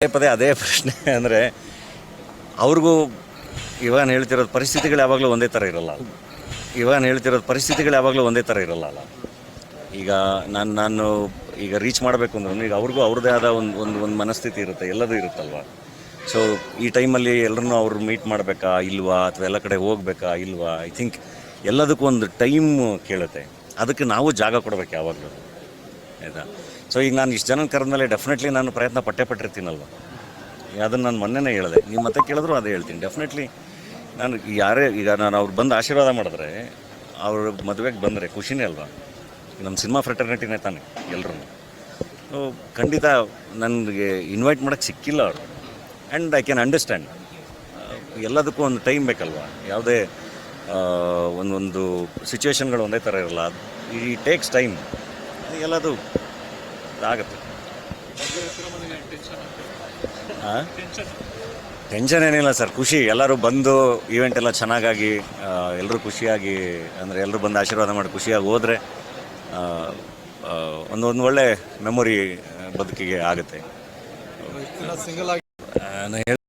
ಪದೇ ಪದೇ ಅದೇ ಪ್ರಶ್ನೆ ಅಂದರೆ ಅವ್ರಿಗೂ ಇವಾಗ ಹೇಳ್ತಿರೋದು ಪರಿಸ್ಥಿತಿಗಳು ಯಾವಾಗಲೂ ಒಂದೇ ಥರ ಇರಲ್ಲ ಇವಾಗ ಹೇಳ್ತಿರೋದು ಪರಿಸ್ಥಿತಿಗಳು ಯಾವಾಗಲೂ ಒಂದೇ ಥರ ಇರಲ್ಲ ಅಲ್ಲ. ಈಗ ನಾನು ನಾನು ಈಗ ರೀಚ್ ಮಾಡಬೇಕು ಅಂದ್ರೆ ಈಗ ಅವ್ರಿಗೂ ಅವ್ರದ್ದೇ ಆದ ಒಂದು ಒಂದು ಒಂದು ಮನಸ್ಥಿತಿ ಇರುತ್ತೆ, ಎಲ್ಲದೂ ಇರುತ್ತಲ್ವ? ಸೊ ಈ ಟೈಮಲ್ಲಿ ಎಲ್ಲರನ್ನೂ ಅವ್ರು ಮೀಟ್ ಮಾಡಬೇಕಾ, ಇಲ್ವಾ? ಅಥವಾ ಎಲ್ಲ ಕಡೆ ಹೋಗ್ಬೇಕಾ, ಇಲ್ವಾ? ಐ ಥಿಂಕ್ ಎಲ್ಲದಕ್ಕೂ ಒಂದು ಟೈಮ್ ಕೇಳುತ್ತೆ. ಅದಕ್ಕೆ ನಾವು ಜಾಗ ಕೊಡಬೇಕು ಯಾವಾಗಲೂ. ಆಯಿತಾ ಸೊ ಈಗ ನಾನು ಇಷ್ಟು ಜನ ಕರೆದ್ಮೇಲೆ ಡೆಫಿನೆಟ್ಲಿ ನಾನು ಪ್ರಯತ್ನ ಪಟ್ಟೆ ಪಟ್ಟಿರ್ತೀನಲ್ವ? ಅದನ್ನು ನಾನು ಮೊನ್ನೆನೇ ಹೇಳಿದೆ. ನೀವು ಮತ್ತೆ ಕೇಳಿದ್ರು ಅದೇ ಹೇಳ್ತೀನಿ. ಡೆಫಿನೆಟ್ಲಿ ನಾನು ಯಾರೇ, ಈಗ ನಾನು ಅವ್ರು ಬಂದು ಆಶೀರ್ವಾದ ಮಾಡಿದ್ರೆ, ಅವ್ರ ಮದುವೆಗೆ ಬಂದರೆ ಖುಷಿನೇ ಅಲ್ವಾ? ನಮ್ಮ ಸಿನಿಮಾ ಫ್ರೆಟರ್ನಿಟಿನೇ ತಾನೆ ಎಲ್ಲರೂ ಖಂಡಿತ ನನಗೆ ಇನ್ವೈಟ್ ಮಾಡೋಕ್ಕೆ ಸಿಕ್ಕಿಲ್ಲ ಅವರು. ಆ್ಯಂಡ್ ಐ ಕ್ಯಾನ್ ಅಂಡರ್ಸ್ಟ್ಯಾಂಡ್ ಎಲ್ಲದಕ್ಕೂ ಒಂದು ಟೈಮ್ ಬೇಕಲ್ವಾ? ಯಾವುದೇ ಒಂದೊಂದು ಸಿಚುವೇಶನ್ಗಳು ಒಂದೇ ಥರ ಇರಲ್ಲ. ಈ ಟೇಕ್ಸ್ ಟೈಮ್ ಎಲ್ಲದು ಆಗುತ್ತೆ ಟೆನ್ಷನ್ ಏನಿಲ್ಲ ಸರ್ ಖುಷಿ. ಎಲ್ಲರೂ ಬಂದು ಈವೆಂಟ್ ಎಲ್ಲ ಚೆನ್ನಾಗಾಗಿ ಎಲ್ಲರೂ ಖುಷಿಯಾಗಿ ಅಂದರೆ ಎಲ್ಲರೂ ಬಂದು ಆಶೀರ್ವಾದ ಮಾಡಿ ಖುಷಿಯಾಗಿ ಹೋದರೆ ಒಂದು ಒಂದು ಒಳ್ಳೆ ಮೆಮೊರಿ ಬದುಕಿಗೆ ಆಗುತ್ತೆ. ಸಿಂಗಲ್ ಆಗಿ ಆ, ಹೇಳ್-